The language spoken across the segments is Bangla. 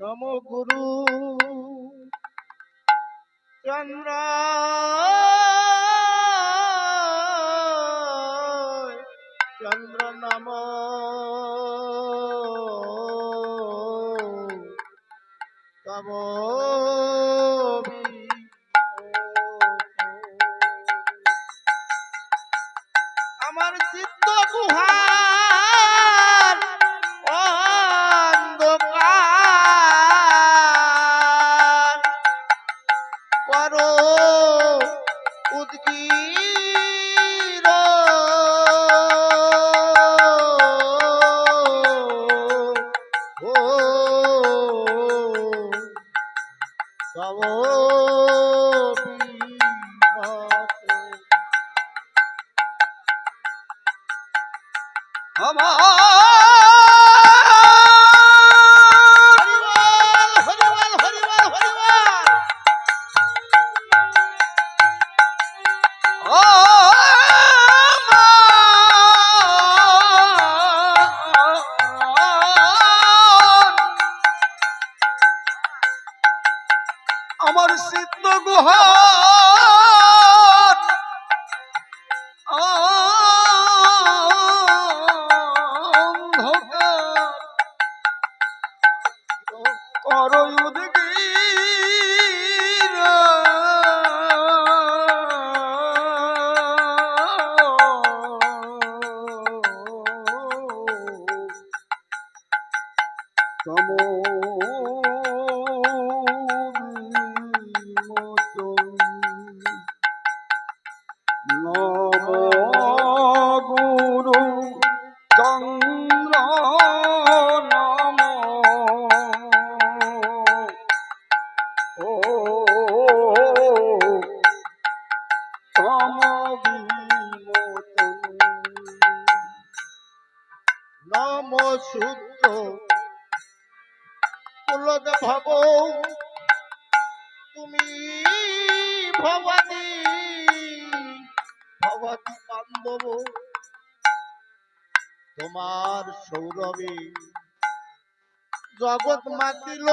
নম গুরু। চন্দ্র। চন্দ্র নম। তব আমার চিত্ত গুহা করো উদগ সমসূত্র কুলদ ভব তুমি ভবানী ভবতী পান্ডব তোমার সৌরভে জগৎ মাতিল।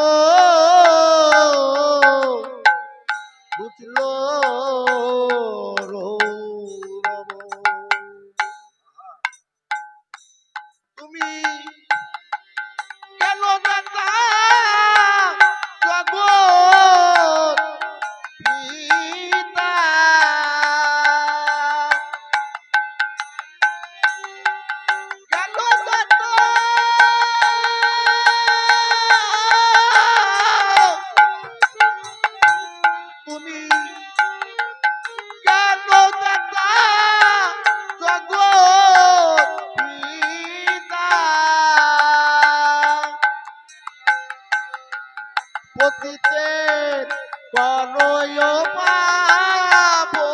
অতীতের করয় পাবো।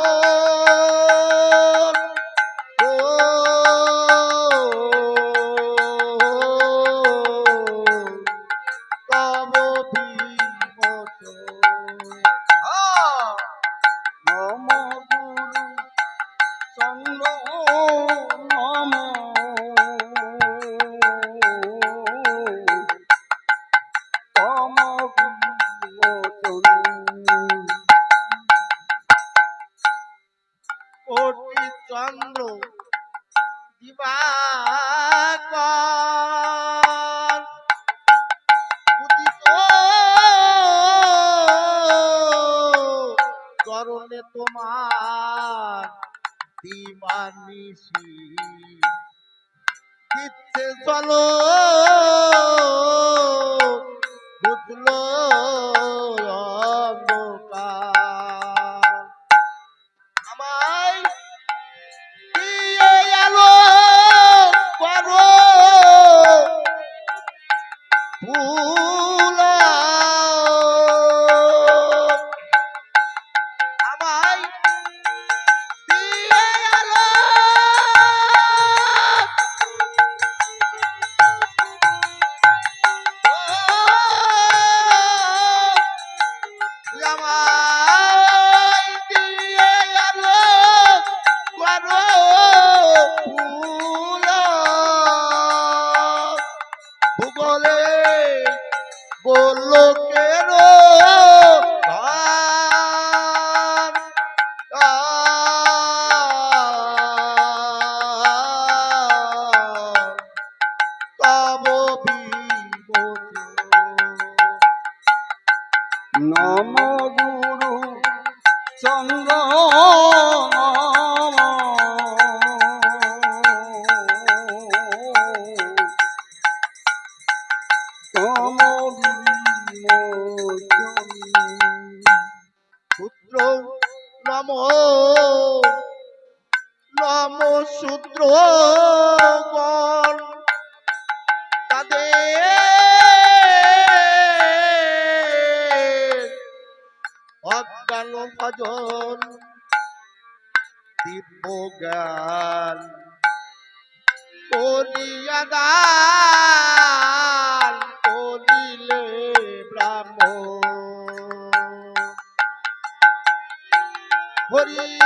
তোমার দিবানিসি কিচ্ছে চলো? বুঝলো? অজ্ঞান ভজন দিব্য জ্ঞান। করিয়া দান করিলে ব্রাহ্মণ হরি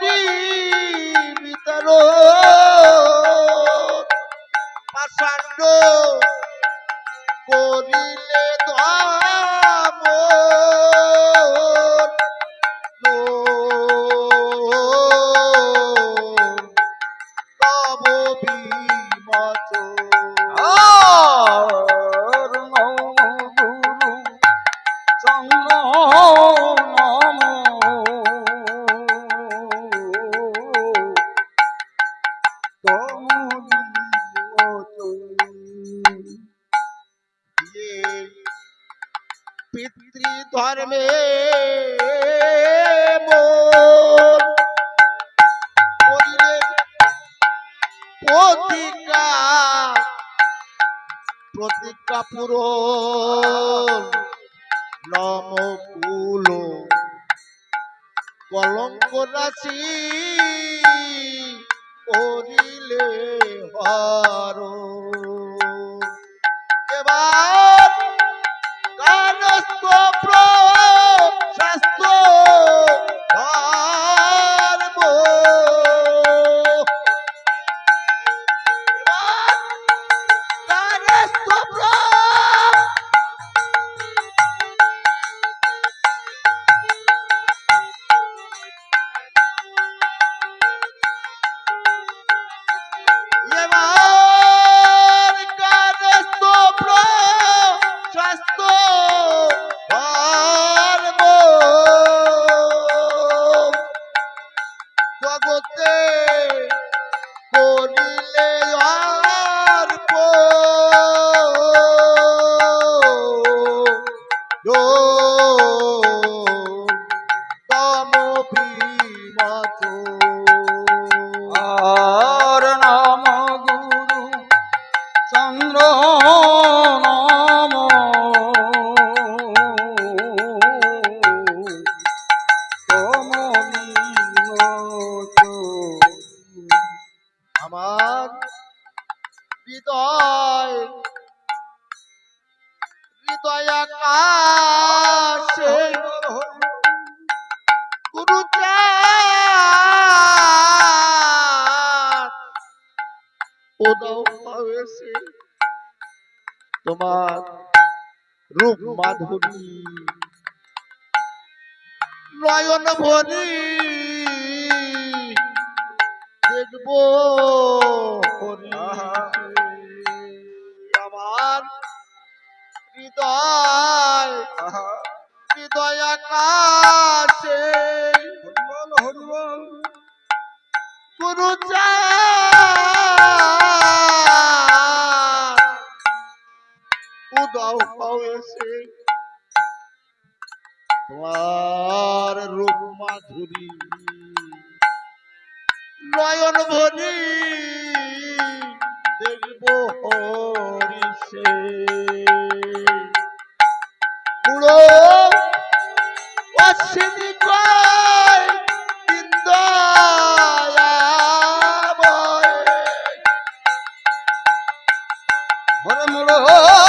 করি করিলে প্রতিজ্ঞা প্রতিজ্ঞা পূরণ কুল কলঙ্ক রাশি জগতে করিলে আর তম হয়েছে তোমার রূপ মাধুরী। নয়ন ভরি দেখব আমার হৃদয় হৃদয় আকাশে গুরু উদয় তোমার রূপ মাধুরী। নয়ন ভরি দেখব হরিষে বুড়ো অশ্বিনী কয় হরে